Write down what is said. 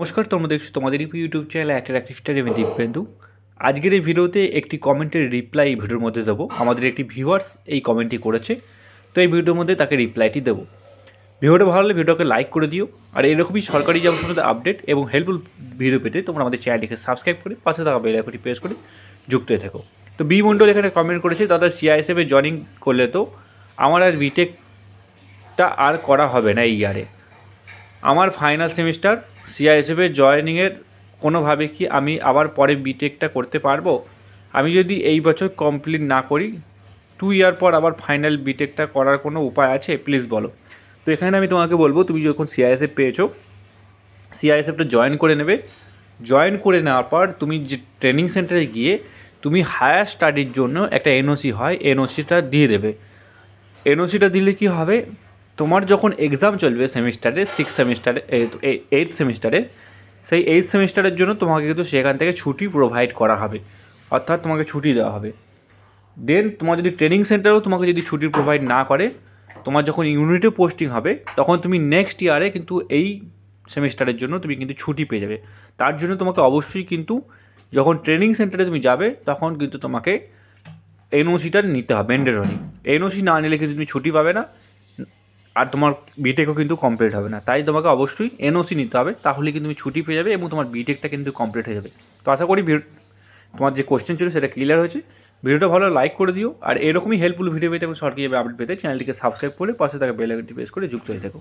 নমস্কার, তোমরা দেখছ তোমাদের YouTube channel actor active star আমি দীপেন্দু আজকের এই ভিডিওতে একটি কমেন্টের রিপ্লাই এই ভিডিওর মধ্যে দেবো। আমাদের একটি ভিউয়ার্স এই কমেন্টটি করেছে, তো এই ভিডিওর মধ্যে তাকে রিপ্লাইটি দেবো। ভিডিওটা ভালো লাগলে ভিডিওকে লাইক করে দিও, আর এরকমই সরকারি জব সম্বন্ধে আপডেট এবং হেল্পফুল ভিডিও পেতে তোমরা আমাদের চ্যানেলটিকে সাবস্ক্রাইব করে পাশে থাকা বেল আইকনটি প্রেস করে যুক্ত হয়ে থাকো। তো বি মণ্ডল এখানে কমেন্ট করেছে, দাদা সিআইএসএফে জয়েনিং করলে তো আমার আর বিটেকটা আর করা হবে না এই ইয়ারে আমার ফাইনাল সেমিস্টার সিআইএসএফে জয়েনিংয়ের কোনোভাবে কি আমি আবার পরে বিটেকটা করতে পারব? আমি যদি এই বছর কমপ্লিট না করি টু ইয়ার পর আবার ফাইনাল বিটেকটা করার কোনো উপায় আছে? প্লিজ বলো। তো এখানে আমি তোমাকে বলব, তুমি যখন সিআইএসএফ পেয়েছ সিআইএসএফটা জয়েন করে নেবে। জয়েন করে নেওয়ার পর তুমি যে ট্রেনিং সেন্টারে গিয়ে তুমি হায়ার স্টাডির জন্য একটা এনওসি হয় এনওসিটা দিয়ে দেবে। এনওসিটা দিলে কি হবে? তোমার যখন এক্সাম চলবে সেমিস্টারে সিক্স সেমিস্টারে এইট সেমিস্টারে সেই এইট সেমিস্টারের জন্য তোমাকে কিন্তু সেখান থেকে ছুটি প্রোভাইড করা হবে। অর্থাৎ তোমাকে ছুটি দেওয়া হবে। দেন তোমার যদি ট্রেনিং সেন্টারেও তোমাকে যদি ছুটি প্রোভাইড না করে, তোমার যখন ইউনিটে পোস্টিং হবে, তখন তুমি নেক্সট ইয়ারে কিন্তু এই সেমিস্টারের জন্য তুমি কিন্তু ছুটি পেয়ে যাবে। তার জন্য তোমাকে অবশ্যই কিন্তু যখন ট্রেনিং সেন্টারে তুমি যাবে, তখন কিন্তু তোমাকে এনওসিটা নিতে হবে ম্যান্ডেটরি এনওসি না নিলে কিন্তু তুমি ছুটি পাবে না। আর তোমার বিটেকও কিন্তু কমপ্লিট হবে না। তাই তোমাকে অবশ্যই এনওসি নিতে হবে, তাহলে কিন্তু তুমি ছুটি পেয়ে যাবে এবং তোমার বিটেকটা কিন্তু কমপ্লিট হয়ে যাবে। তো আশা করি তোমার যে কোশ্চেন ছিল সেটা ক্লিয়ার হয়েছে। ভিডিওটা ভালো লাইক করে দিও, আর এরকমই হেল্পফুল ভিডিও পেতে এবং সরকারি আপডেট পেতে চ্যানেলটিকে সাবস্ক্রাইব করে পাশে তাকে বেল আইকনটি প্রেস করে যুক্ত হয়ে থাকো।